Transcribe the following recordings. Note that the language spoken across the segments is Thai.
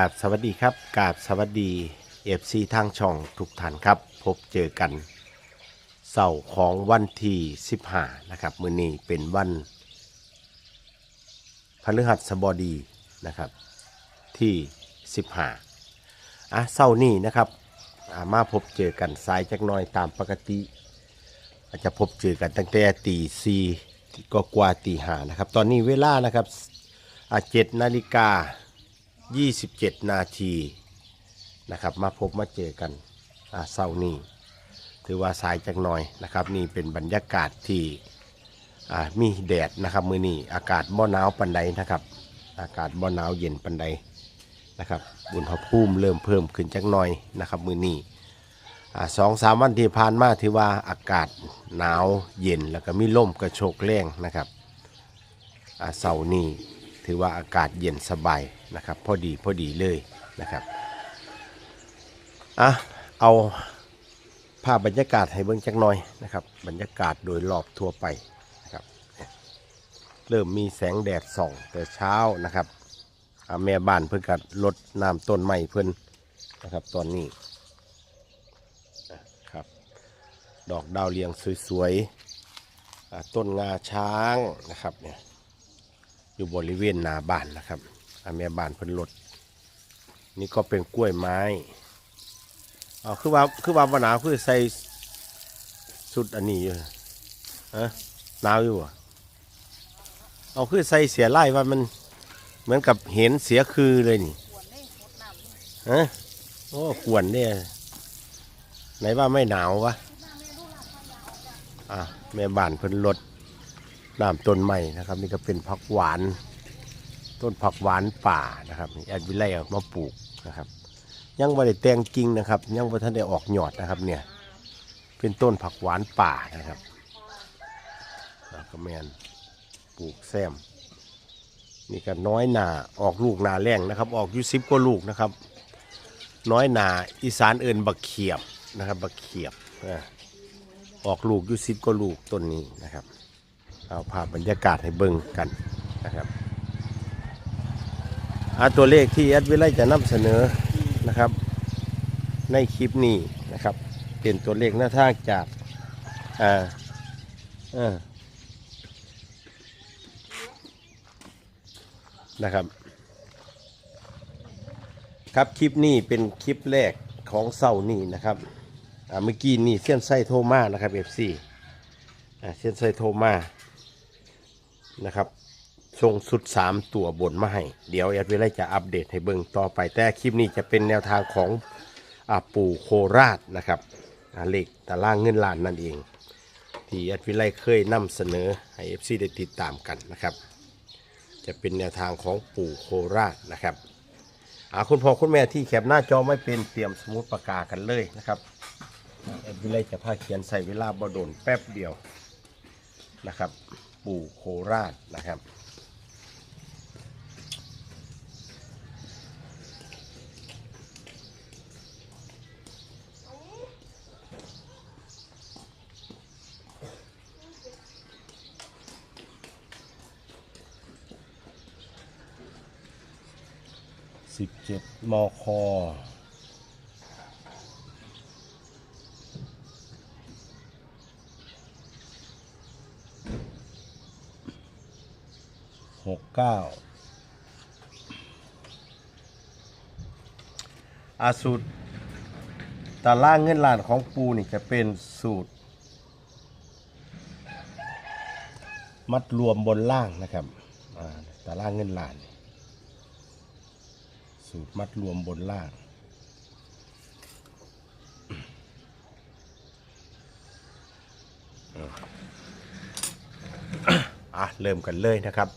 กาบสวัสดีครับกาบสวัสดีเอฟซีทางช่องทุกท่านครับ พบเจอกันเสาร์ของวันที่15นะครับมื้อนี้เป็นวันพฤหัสบดีนะครับ ที่ 15อะเสาร์นี้นะครับามาพบเจอกันสายจักน้อยตามปกติ อาจจะพบเจอกันตั้งแต่ตีสี่ก็กว่าตีห้านะครับ ตอนนี้เวลานะครับเจ็ดนาฬิกา 27 นาทีนะครับ มาพบมาเจอกันอ่าเศร้านี้ ถือว่าสายจักหน่อยนะครับ นี่เป็นบรรยากาศที่อ่ามีแดดนะครับมือนี้อากาศบ่หนาวปันใดนะครับ อากาศบ่หนาวเย็นปันใดนะครับอุณหภูมิเริ่มเพิ่มขึ้นจักหน่อยนะครับ มือนี้อ่สองสามวันที่ผ่านมาถือว่าอากาศหนาวเย็นแล้วก็มีลมกระโชกแรงนะครับอ่าเสาร์นี้ ถือว่าอากาศเย็นสบายนะครับ พอดีพอดีเลยนะครับอะเอาภาพบรรยากาศให้เบิ่งจักหน่อยนะครับ บรรยากาศโดยรอบทั่วไปนะครับเริ่มมีแสงแดดส่อง แต่เช้านะครับอ่าแม่บ้านเพิ่นกัดลดน้ำต้นไม้เพิ่อนนะครับ ตอนนี้นะครับ ดอกดาวเรืองสวยๆต้นงาช้างนะครับเนี่ย อยู่บริเวณหนาบ้านนะครับอาแม่บ้านเพิ่นรถนี่ก็เป็นกล้วยไม้เอคือว่าคือว่าบหนาวคือใส่สุดอันนี้อยู่ฮะหนาวอยู่อะเอาคือใส่เสียไล่ว่ามันเหมือนกับเห็นเสียคือเลยนี่ฮะโอ้กวนเนี่ยไหนว่าไม่หนาววะอะแม่บ้านเพิ่นรถ น้ำต้นใหม่นะครับ นี่ก็เป็นผักหวาน ต้นผักหวานป่านะครับแอดวิไลเอามาปลูกนะครับ ยังไม่ได้แตงกิ่งนะครับ ยังไม่ทันได้ออกหยอดนะครับเนี่ยเป็นต้นผักหวานป่านะครับอ่าก็แมนปลูกแซมนี่ก็น้อยหนาออกลูกหนาแรงนะครับ ออกยุสิบกว่าลูกนะครับ น้อยหนาอีสานเอินบักเขียบนะครับ บักเขียบอออกลูกยุสิบกว่าลูกต้นนี้นะครับ เอาภาพบรรยากาศให้เบิ่งกันนะครับอาตัวเลขที่แอดวิไลจะนำเสนอนะครับ ในคลิปนี้นะครับ เป็นตัวเลขหน้าทางจากอ่าอ่านะครับครับคลิปนี้เป็นคลิปแรกของเสาร์นี้นะครับเมื่อกี้นี่เส้นไส้โทมานะครับ FC อ่าเส้นไส้โทมา นะครับส่งสุด 3 ตัวบนมาให้ เดี๋ยวแอดวิไลจะอัปเดตให้เบิ่งต่อไป แต่คลิปนี้จะเป็นแนวทางของอปู่โคราชนะครับเลขตารางเงินล้านนั่นเอง ที่แอดวิไลเคยนำเสนอให้ FC ได้ติดตามกันนะครับ จะเป็นแนวทางของปู่โคราชนะครับอาคุณพ่อคุณแม่ที่แคปหน้าจอไม่เป็นเตรียมสมุดปากกากันเลยนะครับแอดวิไลจะพาเขียนใส่เวลาบโดนแป๊บเดียวนะครับ ปู่โคราชนะครับสิบเจ็ดมค หกเก้าอาสูตรตารางเงินล้านของปูนี่จะเป็นสูตร มัดรวมบนล่างนะครับอ่าตารางเงินล้าน สูตรมัดรวมบนล่างอะเริ่มกันเลยนะครับ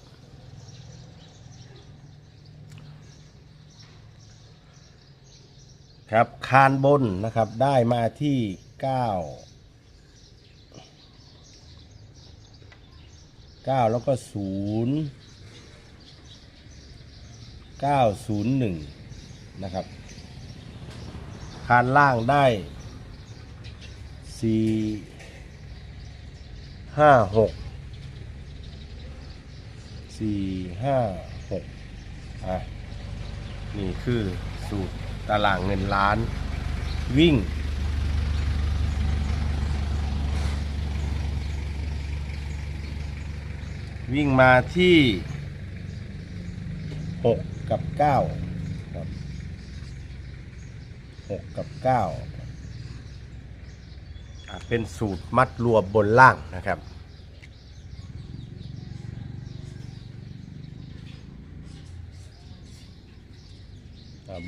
ครับคานบนนะครับได้มาที่เก้าเก้าแล้วก็ศูนย์เก้าศูนย์หนึ่งนะครับ คานล่างได้สี่ห้าหกสี่ห้าหกอะนี่คือสูตร ตารางเงินล้าน วิ่ง วิ่งมาที่ 6 กับ 9 ครับ 6 กับ 9 เป็นสูตรมัดรวมบนล่างนะครับ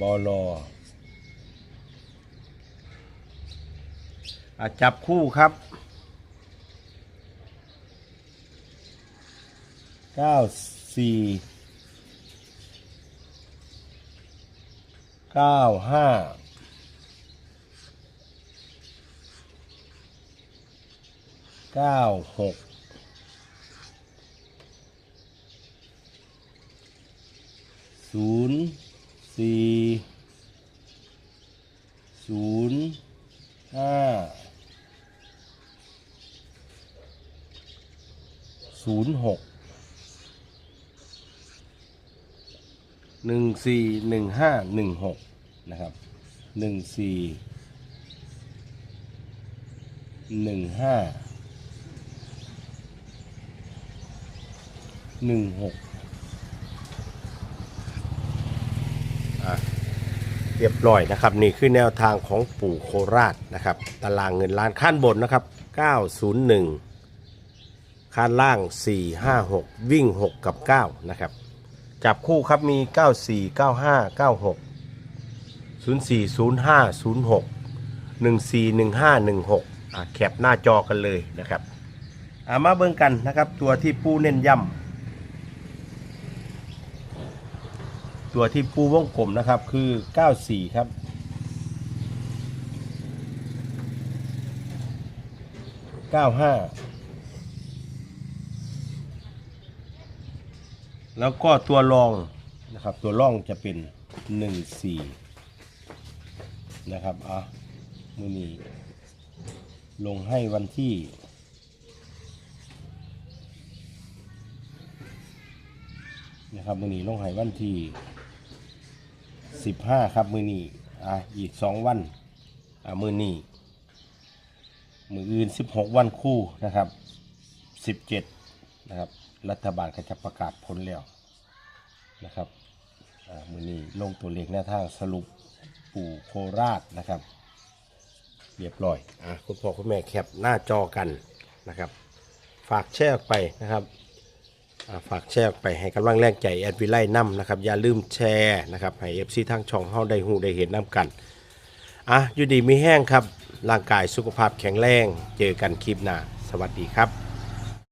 บอลอจับคู่ครับเก้าสี่เก้าห้าเก้าหกศูนย์ สี่ศูนย์ห้าศูนย์หกหนึ่งสี่หนึ่งห้าหนึ่งหกนะครับหนึ่งสี่หนึ่งห้าหนึ่งหก เรียบร้อยนะครับ นี่คือแนวทางของปู่โคราชนะครับ ตารางเงินล้านขั้นบนนะครับ 901ขั้นล่าง 456 วิ่ง 6 กับ 9 นะครับ จับคู่ครับมี 94 95 96 04 05 06 14 15 16อะแคปหน้าจอกันเลยนะครับอะมาเบิ่งกันนะครับ ตัวที่ปูเน้นย้ำ ตัวที่ปูวงกลมนะครับคือ 94 ครับ 95 แล้วก็ตัวรองนะครับ ตัวรองจะเป็น 14 นะครับอะมือนี้ลงให้วันที่นะครับมือนี้ลงให้วันที่ 15ครับมือนี้อะอีก2วันอะมือนี้มืออื่น16วันคู่นะครับ17นะครับรัฐบาลก็จะประกาศผลแล้วนะครับอ่ามือนี้ลงตัวเลขแนวทางสรุปปู่โคราชนะครับ เรียบร้อยอะคุณพ่อคุณแม่แคปหน้าจอกันนะครับ ฝากแชร์ไปนะครับ อ่าฝากแชร์ออกไปให้กำลังแรงใจแอดวิไลน้ำนะครับอย่าลืมแชร์นะครับให้เอฟซีทางช่องเฮาได้หูได้เห็นน้ำกันอะอยู่ดีมีแห้งครับร่างกายสุขภาพแข็งแรง เจอกันคลิปหน้าสวัสดีครับ